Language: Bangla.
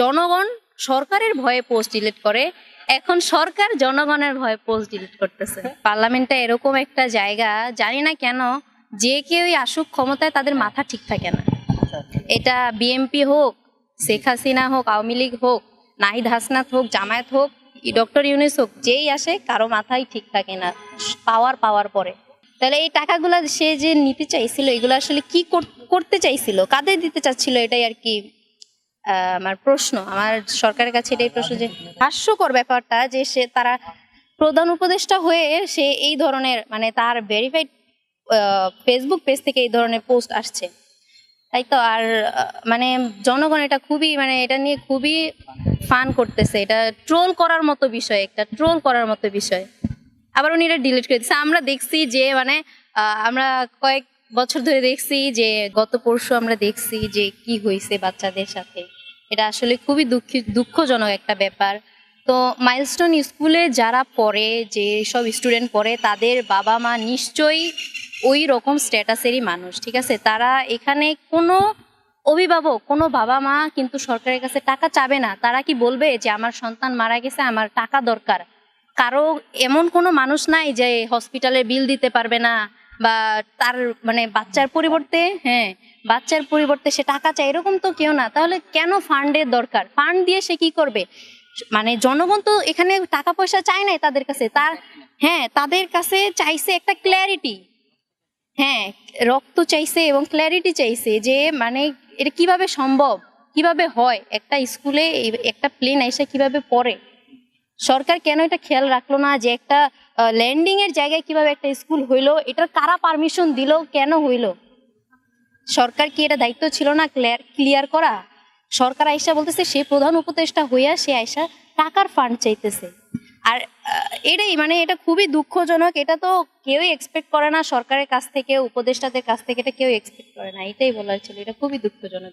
জনগণ সরকারের ভয়ে পোস্ট ডিলিট করে, এখন সরকার জনগণের ভয়ে পোস্ট ডিলিট করতেছে। পার্লামেন্টটা এরকম একটা জায়গা, জানি না কেন, যে কেউই আসুক ক্ষমতায় তাদের মাথা ঠিক থাকে না। এটা বিএমপি হোক, শেখ হাসিনা হোক, আওয়ামী লীগ হোক, নাহিদ হাসনাত হোক, জামায়াত হোক, ডক্টর ইউনিস হোক, যেই আসে, কারও মাথাই ঠিক থাকে না, পাওয়ার পাওয়ার পরে। তাহলে এই টাকাগুলো সে যে নিতে চাইছিল, এগুলো আসলে কি করতে চাইছিল, কাদের দিতে চাচ্ছিল, এটাই আর কি আমার প্রশ্ন, আমার সরকারের কাছে এটাই প্রশ্ন যে হাস্যকর ব্যাপারটা যে সে তারা প্রধান উপদেষ্টা হয়ে সে এই ধরনের মানে তার ভেরিফাইড ফেসবুক পেজ থেকে এই ধরনের পোস্ট আসছে। তাই তো? আর মানে জনগণ এটা খুবই মানে এটা নিয়ে খুবই ফান করতেছে। এটা ট্রোল করার মতো বিষয়, একটা ট্রোল করার মতো বিষয়। আবার উনি এটা ডিলিট করে দিচ্ছে আমরা দেখছি যে মানে আমরা কয়েক বছর ধরে দেখছি যে, গত পরশু আমরা দেখছি যে কি হয়েছে বাচ্চাদের সাথে। এটা আসলে খুবই দুঃখী, দুঃখজনক একটা ব্যাপার। তো মাইলস্টোন স্কুলে যারা পড়ে, যে সব স্টুডেন্ট পড়ে, তাদের বাবা মা নিশ্চয়ই ওই রকম স্ট্যাটাসেরই মানুষ, ঠিক আছে? তারা এখানে কোনো অভিভাবক, কোনো বাবা মা কিন্তু সরকারের কাছে টাকা চাবে না। তারা কি বলবে যে, আমার সন্তান মারা গেছে, আমার টাকা দরকার কারও এমন কোনো মানুষ নাই যে হসপিটালের বিল দিতে পারবে না, বা তার মানে বাচ্চার পরিবর্তে হ্যাঁ বাচ্চার পরিবর্তে সে টাকা চায়, এরকম তো কেউ না। তাহলে কেন ফান্ডের দরকার? ফান্ড দিয়ে সে কি করবে? মানে জনগণ তো এখানে টাকা পয়সা চায় নাই তাদের কাছে। তার হ্যাঁ তাদের কাছে চাইছে একটা ক্ল্যারিটি হ্যাঁ রক্ত চাইছে এবং ক্ল্যারিটি চাইছে যে মানে এটা কীভাবে সম্ভব? কীভাবে হয়? একটা স্কুলে একটা প্লেন এসে কীভাবে পড়ে? সরকার কেন এটা খেয়াল রাখল না যে একটা ল্যান্ডিং এর জায়গায় কীভাবে একটা স্কুল হইল? এটার কারা পারমিশন দিল? কেন হইল? সরকার কি এটা দায়িত্ব ছিল না ক্লিয়ার করা? সরকার আয়সা বলতেছে, সে প্রধান উপদেষ্টা হইয়া সে আয়সা টাকার ফান্ড চাইতেছে। আর এটাই মানে এটা খুবই দুঃখজনক। এটা তো কেউই এক্সপেক্ট করে না সরকারের কাছ থেকে, উপদেষ্টাদের কাছ থেকে, এটা কেউ এক্সপেক্ট করে না। এটাই বলার ছিল। এটা খুবই দুঃখজনক।